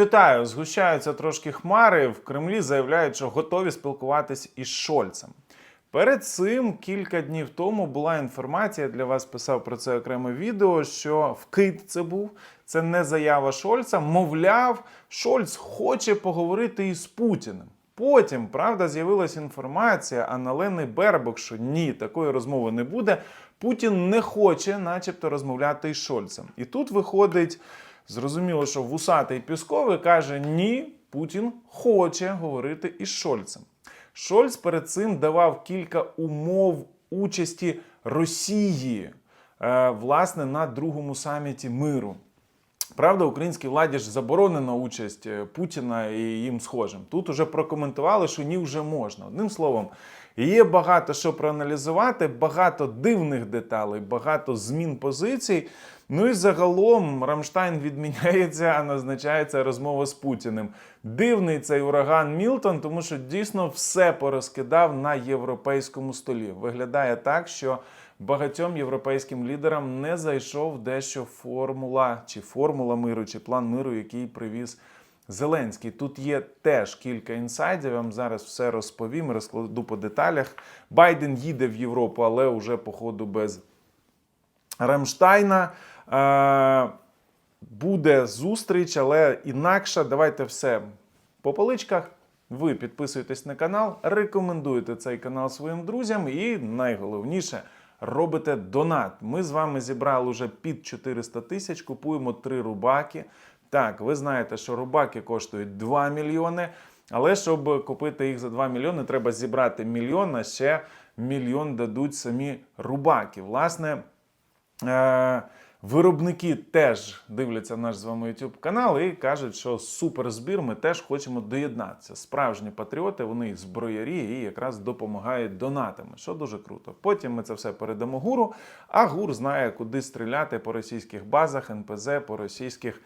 Вітаю, згущаються трошки хмари. В Кремлі заявляють, що готові спілкуватись із Шольцем. Перед цим кілька днів тому була інформація. Для вас писав про це окреме відео. Що вкид це був. Це не заява Шольца. Мовляв, Шольц хоче поговорити із Путіним. Потім, правда, з'явилася інформація Аналени Бербок, що ні, такої розмови не буде. Путін не хоче, начебто, розмовляти із Шольцем. І тут виходить, зрозуміло, що вусатий Пісковий каже: ні, Путін хоче говорити із Шольцем. Шольц перед цим давав кілька умов участі Росії е, власне на другому саміті миру. Правда, українській владі ж заборонена участь е, Путіна і їм схожим. Тут уже прокоментували, що ні вже можна. Одним словом, є багато що проаналізувати, багато дивних деталей, багато змін позицій. Ну і загалом Рамштайн відміняється, а назначається розмова з Путіним. Дивний цей ураган Мілтон, тому що дійсно все порозкидав на європейському столі. Виглядає так, що багатьом європейським лідерам не зайшов дещо формула чи формула миру, чи план миру, який привіз Зеленський. Тут є теж кілька інсайдів. Я вам зараз все розповім, розкладу по деталях. Байден їде в Європу, але вже походу без Рамштайна. Е, буде зустріч, але інакше. Давайте все по поличках. Ви підписуєтесь на канал, рекомендуєте цей канал своїм друзям і найголовніше робите донат. Ми з вами зібрали вже під 400 тисяч, купуємо три рубаки. Так, ви знаєте, що рубаки коштують 2 мільйони. Але щоб купити їх за 2 мільйони, треба зібрати мільйон, а ще мільйон дадуть самі рубаки. Власне, е- виробники теж дивляться наш з вами YouTube канал і кажуть, що супер збір, ми теж хочемо доєднатися. Справжні патріоти, вони зброярі і якраз допомагають донатами, що дуже круто. Потім ми це все передамо гуру, а гур знає, куди стріляти по російських базах, НПЗ, по російських.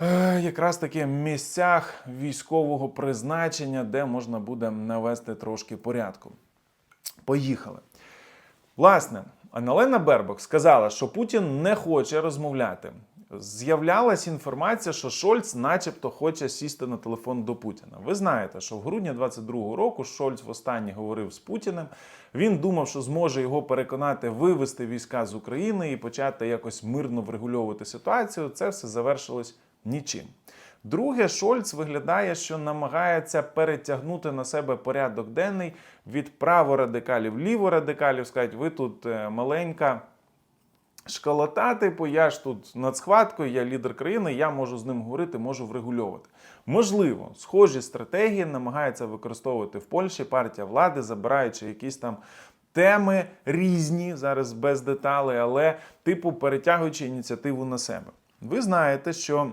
Е, Якраз таки місцях військового призначення, де можна буде навести трошки порядку. Поїхали. Власне, Аналена Бербок сказала, що Путін не хоче розмовляти. З'являлася інформація, що Шольц, начебто, хоче сісти на телефон до Путіна. Ви знаєте, що в грудні 22-го року Шольц востаннє говорив з Путіним. Він думав, що зможе його переконати вивести війська з України і почати якось мирно врегульовувати ситуацію. Це все завершилось нічим. Друге, Шольц виглядає, що намагається перетягнути на себе порядок денний від праворадикалів, ліворадикалів. Сказати, ви тут е, маленька школота, типу, я ж тут над схваткою, я лідер країни, я можу з ним говорити, можу врегульовувати. Можливо, схожі стратегії намагається використовувати в Польщі партія влади, забираючи якісь там. Теми різні зараз без деталей, але типу перетягуючи ініціативу на себе. Ви знаєте, що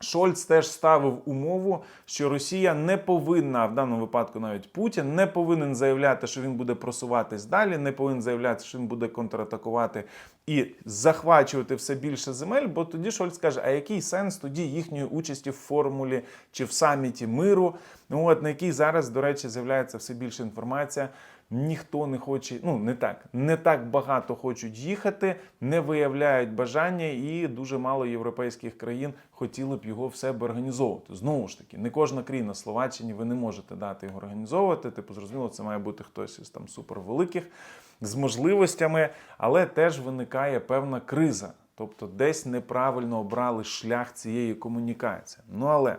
Шольц теж ставив умову, що Росія не повинна, в даному випадку навіть Путін, не повинен заявляти, що він буде просуватись далі, не повинен заявляти, що він буде контратакувати і захвачувати все більше земель. Бо тоді Шольц каже: а який сенс тоді їхньої участі в формулі чи в саміті миру? Ну от на який зараз, до речі, з'являється все більше інформація. Ніхто не хоче, ну не так, не так багато хочуть їхати, не виявляють бажання, і дуже мало європейських країн хотіли б його в себе організовувати. Знову ж таки, не кожна країна Словаччині, ви не можете дати його організовувати. Типу, зрозуміло, це має бути хтось із там супервеликих з можливостями, але теж виникає певна криза. Тобто, десь неправильно обрали шлях цієї комунікації. Ну але.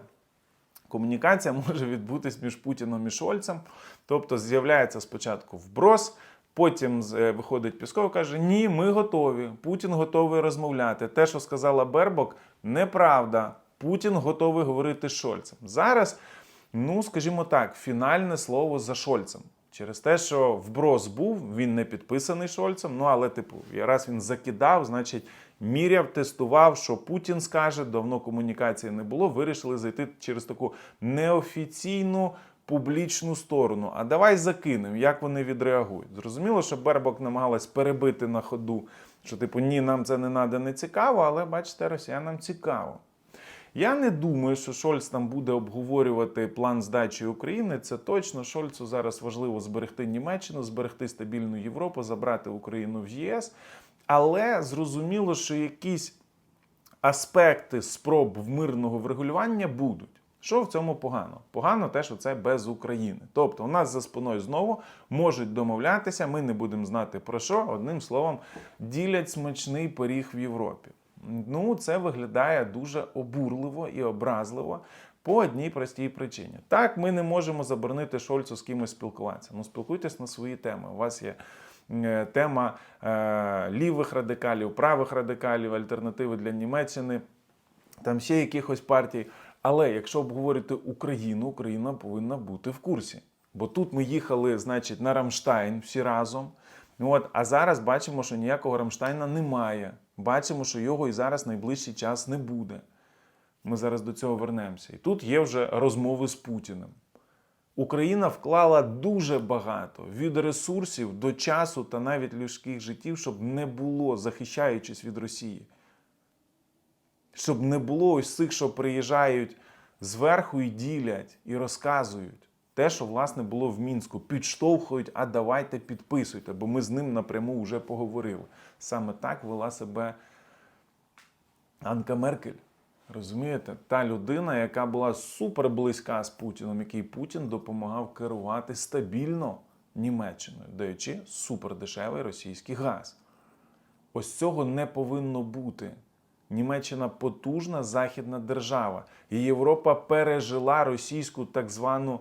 Комунікація може відбутись між Путіном і Шольцем. Тобто з'являється спочатку вброс, потім е, виходить Пісков і каже: Ні, ми готові. Путін готовий розмовляти. Те, що сказала Бербок, неправда. Путін готовий говорити з Шольцем. Зараз, ну скажімо так, фінальне слово за Шольцем. Через те, що вброс був, він не підписаний Шольцем. Ну але, типу, раз він закидав, значить міряв, тестував, що Путін скаже. Давно комунікації не було. Вирішили зайти через таку неофіційну публічну сторону. А давай закинемо, як вони відреагують. Зрозуміло, що Бербок намагалась перебити на ходу, що типу ні, нам це не треба, не цікаво, але бачите, росіянам цікаво. Я не думаю, що Шольц там буде обговорювати план здачі України. Це точно. Шольцу зараз важливо зберегти Німеччину, зберегти стабільну Європу, забрати Україну в ЄС. Але зрозуміло, що якісь аспекти спроб мирного врегулювання будуть. Що в цьому погано? Погано те, що це без України. Тобто, у нас за спиною знову можуть домовлятися, ми не будемо знати про що. Одним словом, ділять смачний пиріг в Європі. Ну, це виглядає дуже обурливо і образливо по одній простій причині. Так, ми не можемо заборонити Шольцу з кимось спілкуватися. Ну, спілкуйтесь на свої теми. У вас є е, тема е, лівих радикалів, правих радикалів, альтернативи для Німеччини, там ще якихось партій. Але якщо обговорити Україну, Україна повинна бути в курсі. Бо тут ми їхали, значить, на Рамштайн всі разом. От, а зараз бачимо, що ніякого Рамштайна немає. Бачимо, що його і зараз найближчий час не буде. Ми зараз до цього вернемося. І тут є вже розмови з Путіним. Україна вклала дуже багато від ресурсів до часу та навіть людських життів, щоб не було, захищаючись від Росії. Щоб не було ось цих, що приїжджають зверху і ділять, і розказують те, що власне було в мінську. Підштовхують, а давайте підписуйте, бо ми з ним напряму вже поговорили. Саме так вела себе Анка Меркель. Розумієте, та людина, яка була супер близька з Путіном, який Путін допомагав керувати стабільно Німеччиною, даючи супердешевий російський газ. Ось цього не повинно бути. Німеччина потужна західна держава, і Європа пережила російську так звану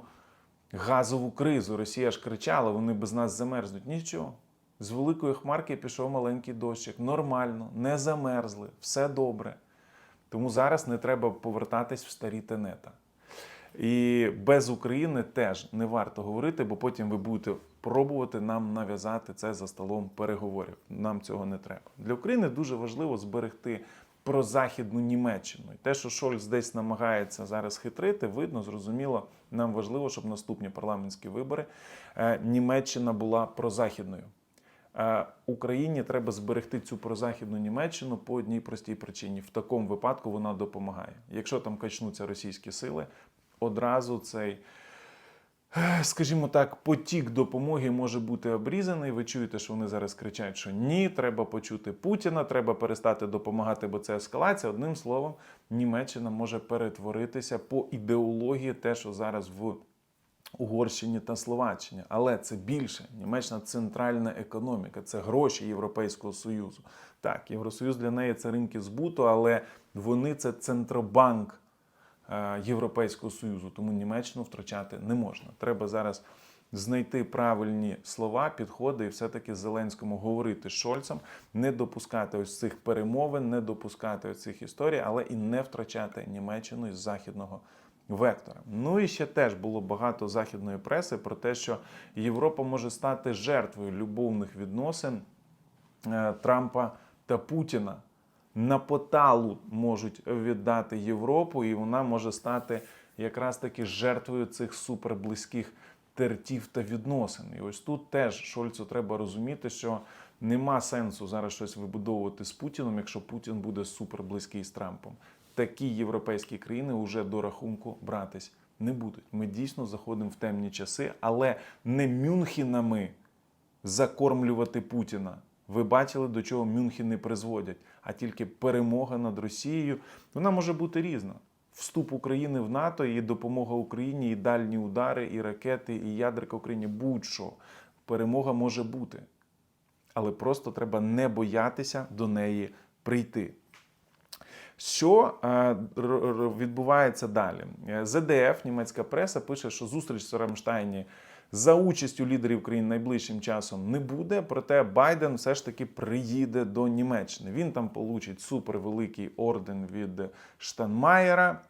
газову кризу. Росія ж кричала, вони без нас замерзнуть. Нічого. З великої хмарки пішов маленький дощик. Нормально, не замерзли, все добре. Тому зараз не треба повертатись в старі тенета. І без України теж не варто говорити, бо потім ви будете пробувати нам нав'язати це за столом переговорів. Нам цього не треба. Для України дуже важливо зберегти прозахідну Німеччину. І те, що Шольц десь намагається зараз хитрити, видно, зрозуміло. Нам важливо, щоб наступні парламентські вибори е, Німеччина була прозахідною. Е, Україні треба зберегти цю прозахідну Німеччину по одній простій причині. В такому випадку вона допомагає. Якщо там качнуться російські сили, одразу цей, скажімо так, потік допомоги може бути обрізаний. Ви чуєте, що вони зараз кричать, що ні, треба почути Путіна, треба перестати допомагати, бо це ескалація. Одним словом, Німеччина може перетворитися по ідеології, те, що зараз в Угорщині та Словаччині. Але це більше. Німеччина центральна економіка, це гроші Європейського Союзу. Так, Євросоюз для неї це ринки збуту, але вони це центробанк Європейського Союзу. Тому Німеччину втрачати не можна. Треба зараз знайти правильні слова, підходи і все-таки Зеленському говорити з Шольцем, не допускати ось цих перемовин, не допускати ось цих історій, але і не втрачати Німеччину із західного вектора. Ну і ще теж було багато західної преси про те, що Європа може стати жертвою любовних відносин е, Трампа та Путіна. На поталу можуть віддати Європу, і вона може стати якраз таки жертвою цих суперблизьких тертів та відносин. І ось тут теж Шольцу треба розуміти, що нема сенсу зараз щось вибудовувати з Путіном, якщо Путін буде суперблизький з Трампом такі європейські країни вже до рахунку братись не будуть. Ми дійсно заходимо в темні часи, але не Мюнхенами закормлювати Путіна. Ви бачили, до чого Мюнхени призводять, а тільки перемога над Росією. Вона може бути різна. Вступ України в НАТО і допомога Україні, і дальні удари, і ракети, і ядерка Україні. Будь-що перемога може бути. Але просто треба не боятися до неї прийти. Що е, відбувається далі? Е, ЗДФ, німецька преса, пише, що зустріч в Рамштайні за участю лідерів країн найближчим часом не буде. Проте Байден все ж таки приїде до Німеччини. Він там получить супервеликий орден від Штанмаєра.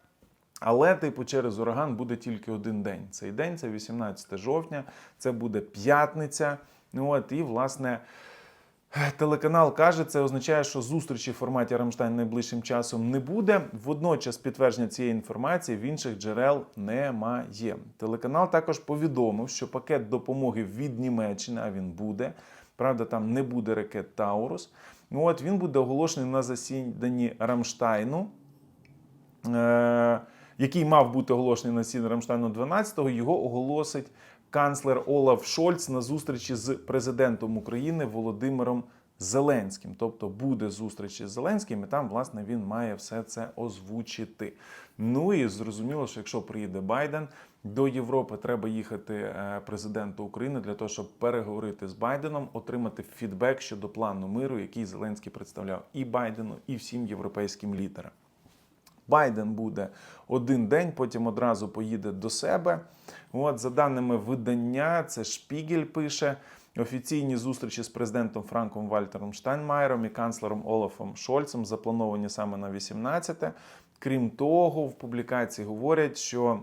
Але, типу, через ураган буде тільки один день. Цей день це 18 жовтня, це буде п'ятниця. Ну от і власне. Телеканал каже, це означає, що зустрічі в форматі Рамштайн найближчим часом не буде. Водночас підтвердження цієї інформації в інших джерел немає. Телеканал також повідомив, що пакет допомоги від Німеччини, а він буде. Правда, там не буде ракет Таурус. Ну от він буде оголошений на засіданні Рамштайну. Е- який мав бути оголошений на засіданні Рамштайну 12-го, його оголосить канцлер Олаф Шольц на зустрічі з президентом України Володимиром Зеленським. Тобто буде зустріч із Зеленським, і там, власне, він має все це озвучити. Ну і зрозуміло, що якщо приїде Байден. До Європи треба їхати е, президенту України для того, щоб переговорити з Байденом, отримати фідбек щодо плану миру, який Зеленський представляв і Байдену, і всім європейським лідерам. Байден буде один день, потім одразу поїде до себе. От, за даними видання, це Шпігель пише. Офіційні зустрічі з президентом Франком Вальтером Штайнмаєром і канцлером Олафом Шольцем заплановані саме на 18. Крім того, в публікації говорять, що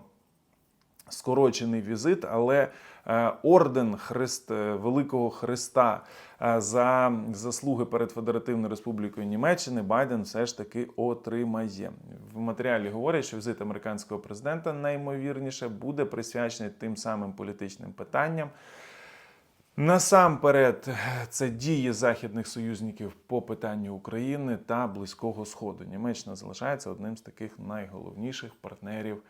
скорочений візит, але е, орден Христ, е, Великого Христа е, за заслуги перед Федеративною Республікою Німеччини Байден все ж таки отримає. В матеріалі говорять, що візит американського президента найімовірніше буде присвячений тим самим політичним питанням. Насамперед, це дії західних союзників по питанню України та Близького Сходу. Німеччина залишається одним з таких найголовніших партнерів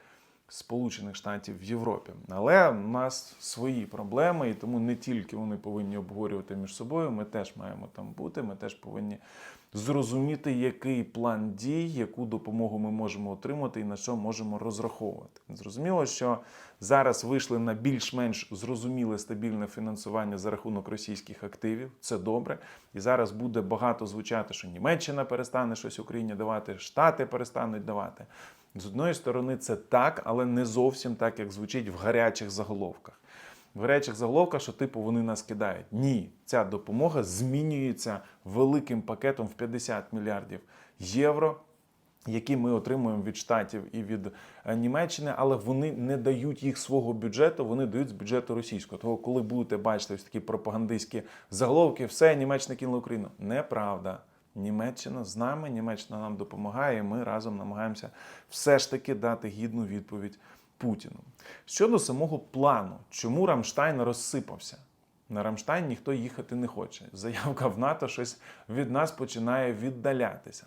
Сполучених Штатів в Європі. Але у нас свої проблеми, і тому не тільки вони повинні обговорювати між собою. Ми теж маємо там бути. Ми теж повинні зрозуміти, який план дій, яку допомогу ми можемо отримати і на що можемо розраховувати. Зрозуміло, що зараз вийшли на більш-менш зрозуміле стабільне фінансування за рахунок російських активів. Це добре. І зараз буде багато звучати, що Німеччина перестане щось Україні давати, Штати перестануть давати. З одної сторони, це так, але не зовсім так, як звучить в гарячих заголовках. В гарячих заголовках, що типу вони нас кидають. Ні, ця допомога змінюється великим пакетом в 50 мільярдів євро. Які ми отримуємо від штатів і від е, Німеччини, але вони не дають їх свого бюджету, вони дають з бюджету російського. Того, коли будете бачити ось такі пропагандистські заголовки, все Німеччина кинула Україну. Неправда. Німеччина з нами, Німеччина нам допомагає. і Ми разом намагаємося все ж таки дати гідну відповідь Путіну. Щодо самого плану, чому Рамштайн розсипався? На Рамштайн ніхто їхати не хоче. Заявка в НАТО щось від нас починає віддалятися.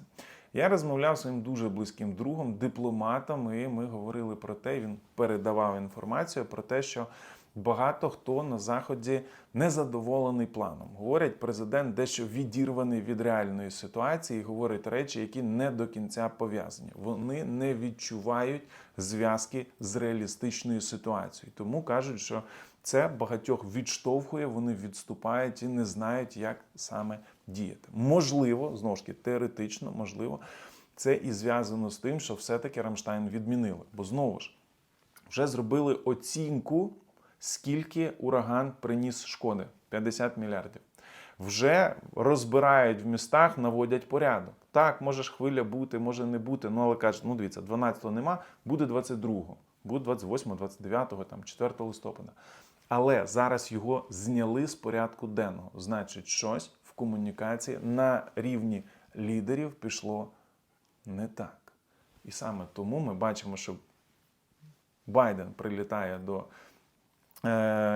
Я розмовляв своїм дуже близьким другом, дипломатом, і ми говорили про те, він передавав інформацію про те, що багато хто на заході незадоволений планом. Говорять, президент дещо відірваний від реальної ситуації, і говорить речі, які не до кінця пов'язані. Вони не відчувають зв'язки з реалістичною ситуацією. Тому кажуть, що це багатьох відштовхує, вони відступають і не знають, як саме діяти. Можливо, знову ж таки, теоретично, можливо, це і зв'язано з тим, що все-таки Рамштайн відмінили. Бо знову ж вже зробили оцінку, скільки ураган приніс шкоди 50 мільярдів. Вже розбирають в містах, наводять порядок. Так, може ж хвиля бути, може не бути. Ну але кажуть, ну дивіться, 12-го нема, буде 22-го, буде 28, го 29, там 4 листопада. Але зараз його зняли з порядку денного. Значить, щось в комунікації на рівні лідерів пішло не так. І саме тому ми бачимо, що Байден прилітає до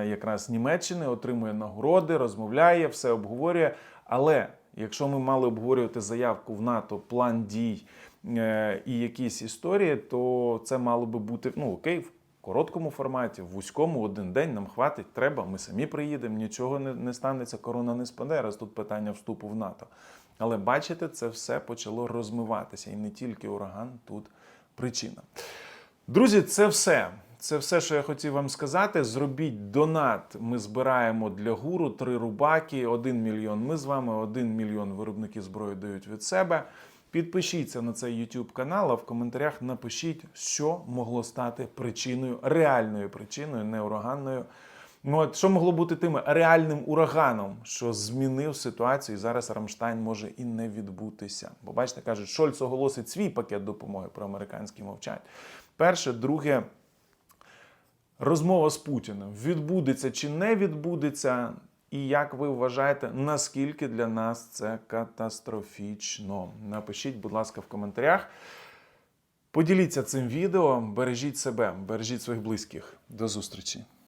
якраз Німеччини, отримує нагороди, розмовляє, все обговорює. Але якщо ми мали обговорювати заявку в НАТО, план дій е, і якісь історії, то це мало би бути ну окей, в короткому форматі, в вузькому один день нам хватить, треба. Ми самі приїдемо, нічого не, не станеться, корона не спаде. Раз тут питання вступу в НАТО. Але бачите, це все почало розмиватися, і не тільки ураган тут причина. Друзі, це все. Це все, що я хотів вам сказати. Зробіть донат. Ми збираємо для гуру три рубаки, один мільйон. Ми з вами, один мільйон виробники зброї дають від себе. Підпишіться на цей YouTube канал, а в коментарях напишіть, що могло стати причиною, реальною причиною, не ураганною. Ну, от що могло бути тим реальним ураганом, що змінив ситуацію, і зараз Рамштайн може і не відбутися. Бо бачите, кажуть, Шольц оголосить свій пакет допомоги про американські мовчать. Перше, друге, розмова з Путіним відбудеться чи не відбудеться. І як ви вважаєте, наскільки для нас це катастрофічно? Напишіть, будь ласка, в коментарях. Поділіться цим відео, бережіть себе, бережіть своїх близьких. До зустрічі!